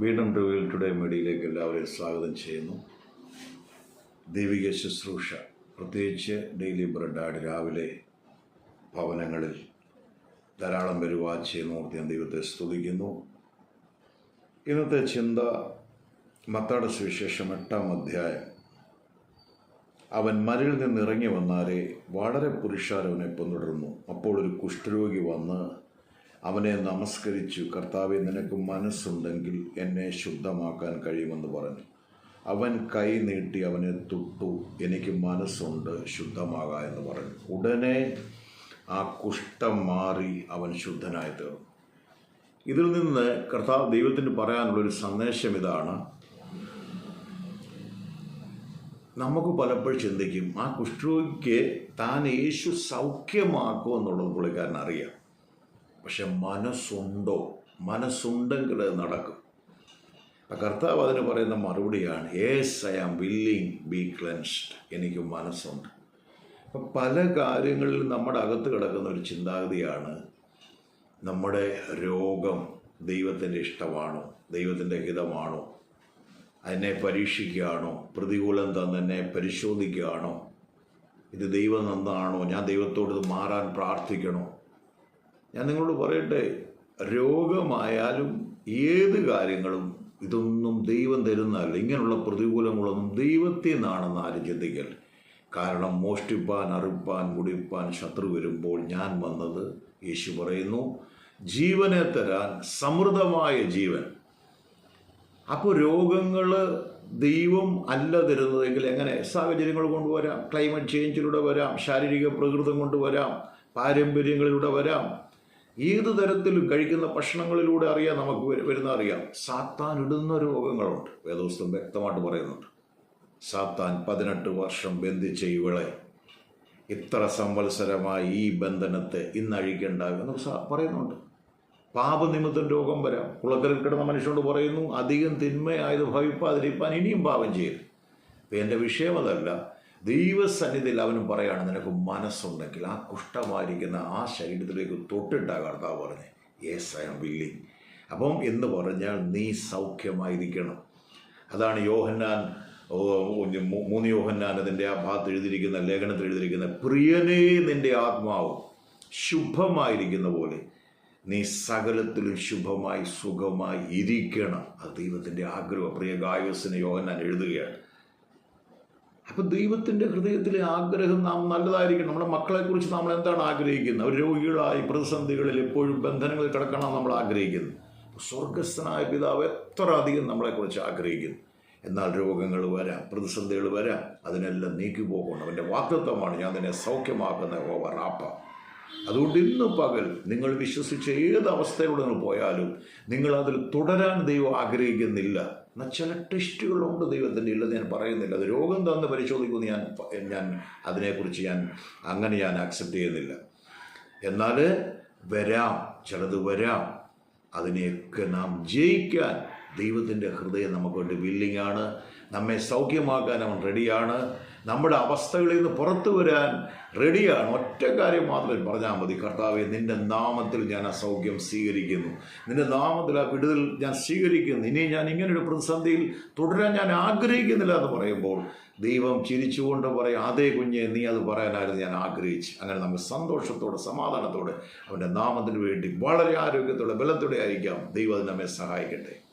വീണ്ടും wheel today മീഡിയയിലേക്ക് എല്ലാവരെയും സ്വാഗതം ചെയ്യുന്നു. ദൈവിക ശുശ്രൂഷ പ്രത്യേകിച്ച് ഡെയിലി ബ്രെഡാഡ് രാവിലെ ഭവനങ്ങളിൽ ധാരാളം പേര് വാച്ച് ചെയ്യുന്നോർത്ത് ഞാൻ ദൈവത്തെ സ്തുതിക്കുന്നു. ഇന്നത്തെ ചിന്ത മത്താട സുവിശേഷം എട്ടാം അധ്യായം. അവൻ മരയിൽ നിന്ന് ഇറങ്ങി വന്നാലേ വളരെ പുരുഷാരവനെ പിന്തുടർന്നു. അപ്പോൾ ഒരു കുഷ്ഠരോഗി വന്ന് അവനെ നമസ്കരിച്ചു കർത്താവെ നിനക്ക് മനസ്സുണ്ടെങ്കിൽ എന്നെ ശുദ്ധമാക്കാൻ കഴിയുമെന്ന് പറഞ്ഞു. അവൻ കൈ നീട്ടി അവനെ തൊട്ടു എനിക്ക് മനസ്സുണ്ട് ശുദ്ധമാകാം എന്ന് പറഞ്ഞു. ഉടനെ ആ കുഷ്ഠം മാറി അവൻ ശുദ്ധനായി തീർന്നു. ഇതിൽ നിന്ന് കർത്താവ് ദൈവത്തിന് പറയാനുള്ളൊരു സന്ദേശം ഇതാണ്. നമുക്ക് പലപ്പോഴും ചിന്തിക്കും ആ കുഷ്ഠരോഗിക്ക് താൻ യേശു സൗഖ്യമാക്കുമെന്നുള്ളത് പുള്ളിക്കാരൻ അറിയാം പക്ഷെ മനസ്സുണ്ടോ? മനസ്സുണ്ടെങ്കിൽ നടക്കും. ആ കർത്താവ് അതിന് പറയുന്ന മറുപടിയാണ് as I am willing be cleansed എനിക്ക് മനസ്സുണ്ട്. അപ്പം പല കാര്യങ്ങളിൽ നമ്മുടെ അകത്ത് കിടക്കുന്ന ഒരു ചിന്താഗതിയാണ് നമ്മുടെ രോഗം ദൈവത്തിന്റെ ഇഷ്ടമാണോ? ദൈവത്തിന്റെ ഹിതമാണോ? അതിനെ പരീക്ഷിക്കുകയാണോ? പ്രതികൂലം തന്നെ പരിശോധിക്കുകയാണോ? ഇത് ദൈവം നന്നാണോ ഞാൻ ദൈവത്തോട് ഇത് മാറാൻ പ്രാർത്ഥിക്കണോ? ഞാൻ നിങ്ങളോട് പറയട്ടെ രോഗമായാലും ഏത് കാര്യങ്ങളും ഇതൊന്നും ദൈവം തരുന്നതല്ല. ഇങ്ങനെയുള്ള പ്രതികൂലങ്ങളൊന്നും ദൈവത്തിൽ നിന്നാണെന്ന് ആരും ചിന്തിക്കൽ കാരണം മോഷ്ടിപ്പാൻ അറുപ്പാൻ മുടിപ്പാൻ ശത്രു വരുമ്പോൾ ഞാൻ വന്നത് യേശു പറയുന്നു ജീവനെ തരാൻ സമൃദ്ധമായ ജീവൻ. അപ്പോൾ രോഗങ്ങൾ ദൈവം അല്ല തരുന്നതെങ്കിൽ എങ്ങനെ? സാഹചര്യങ്ങൾ കൊണ്ടുവരാം ക്ലൈമറ്റ് ചേഞ്ചിലൂടെ വരാം ശാരീരിക പ്രകൃതം കൊണ്ടുവരാം പാരമ്പര്യങ്ങളിലൂടെ വരാം. ഏത് തരത്തിലും കഴിക്കുന്ന ഭക്ഷണങ്ങളിലൂടെ അറിയാം നമുക്ക് വരുന്ന അറിയാം. സാത്താൻ ഇടുന്ന രോഗങ്ങളുണ്ട്. വേദോസ്തം വ്യക്തമായിട്ട് പറയുന്നുണ്ട്. സാത്താൻ പതിനെട്ട് വർഷം ബന്ധിച്ച ഇവളെ ഇത്ര സംവത്സരമായി ഈ ബന്ധനത്തെ ഇന്ന് എന്ന് പറയുന്നുണ്ട്. പാപനിമിത്തം രോഗം വരാം. കുളക്കലിൽ കിടന്ന മനുഷ്യനോട് പറയുന്നു അധികം തിന്മയായത് ഭവിപ്പാതിരിപ്പാൻ ഇനിയും പാപം ചെയ്യും ഇപ്പം എന്റെ വിഷയം അതല്ല. ദൈവസന്നിധിയിൽ അവനും പറയാണ് നിനക്ക് മനസ്സുണ്ടെങ്കിൽ ആ കുഷ്ഠമായിരിക്കുന്ന ആ ശരീരത്തിലേക്ക് തൊട്ടിട്ടാ കർത്താവ് പറഞ്ഞ് യെസ് ഐ എം വില്ലിങ് അപ്പം എന്ന് പറഞ്ഞാൽ നീ സൗഖ്യമായിരിക്കണം. അതാണ് യോഹന്നാൻ മൂന്ന് യോഹന്നാൻ അതിന്റെ ആ ഭാഗത്ത് എഴുതിയിരിക്കുന്ന ലേഖനത്തിൽ എഴുതിയിരിക്കുന്ന പ്രിയനേ നിന്റെ ആത്മാവ് ശുഭമായിരിക്കുന്ന പോലെ നീ സകലത്തിലും ശുഭമായി സുഖമായി ഇരിക്കണം. അത് ദൈവത്തിന്റെ ആഗ്രഹം. പ്രിയ ഗായകസിന് യോഹന്നാൻ എഴുതുകയാണ്. അപ്പൊ ദൈവത്തിന്റെ ഹൃദയത്തിലെ ആഗ്രഹം നാം നല്ലതായിരിക്കണം. നമ്മുടെ മക്കളെക്കുറിച്ച് നമ്മൾ എന്താണ് ആഗ്രഹിക്കുന്നത്? അവർ രോഗികളായി പ്രതിസന്ധികളിൽ എപ്പോഴും ബന്ധനങ്ങളിൽ കിടക്കണം നമ്മൾ ആഗ്രഹിക്കുന്നത് സ്വർഗസ്ഥനായ പിതാവ് എത്ര അധികം നമ്മളെക്കുറിച്ച് ആഗ്രഹിക്കുന്നു? എന്നാൽ രോഗങ്ങൾ വരാം പ്രതിസന്ധികൾ വരാം. അതിനെല്ലാം നീക്കി പോകണം അവന്റെ വാക്തത്വമാണ് ഞാൻ അതിനെ സൗഖ്യമാക്കുന്ന ഹോവ റാപ്പ. അതുകൊണ്ട് ഇന്ന് പകൽ നിങ്ങൾ വിശ്വസിച്ച ഏത് അവസ്ഥയിലൂടെ നിങ്ങൾ പോയാലും നിങ്ങൾ അതിൽ തുടരാൻ ദൈവം ആഗ്രഹിക്കുന്നില്ല. എന്നാൽ ചില ടെസ്റ്റുകളുണ്ട് ദൈവത്തിന്റെ ഇല്ലെന്ന് ഞാൻ പറയുന്നില്ല. അത് രോഗം തന്ന് പരിശോധിക്കുമെന്ന് ഞാൻ ഞാൻ അതിനെക്കുറിച്ച് ഞാൻ അങ്ങനെ ഞാൻ ആക്സെപ്റ്റ് ചെയ്യുന്നില്ല. എന്നാൽ വരാം ചിലത് വരാം. അതിനെയൊക്കെ നാം ജയിക്കാൻ ദൈവത്തിന്റെ ഹൃദയം നമുക്ക് വേണ്ടി വില്ലിംഗ് ആണ്. നമ്മെ സൗഖ്യമാക്കാൻ അവൻ റെഡിയാണ് നമ്മുടെ അവസ്ഥകളിൽ നിന്ന് പുറത്തു വരാൻ റെഡിയാണ് ഒറ്റ കാര്യം മാത്രം പറഞ്ഞാൽ മതി. കർത്താവെ നിന്റെ നാമത്തിൽ ഞാൻ ആ സൗഖ്യം സ്വീകരിക്കുന്നു. നിന്റെ നാമത്തിൽ ആ വിടുതൽ ഞാൻ സ്വീകരിക്കുന്നു. ഇനി ഞാൻ ഇങ്ങനൊരു പ്രതിസന്ധിയിൽ തുടരാൻ ഞാൻ ആഗ്രഹിക്കുന്നില്ല എന്ന് പറയുമ്പോൾ ദൈവം ചിരിച്ചുകൊണ്ട് പറയും അതേ കുഞ്ഞെ നീ അത് പറയാനായിരുന്നു ഞാൻ ആഗ്രഹിച്ചു. അങ്ങനെ നമ്മൾ സന്തോഷത്തോടെ സമാധാനത്തോടെ അവന്റെ നാമത്തിന് വേണ്ടി വളരെ ആരോഗ്യത്തോടെ ബലത്തോടെ ആയിരിക്കാം. ദൈവം നമ്മെ സഹായിക്കട്ടെ.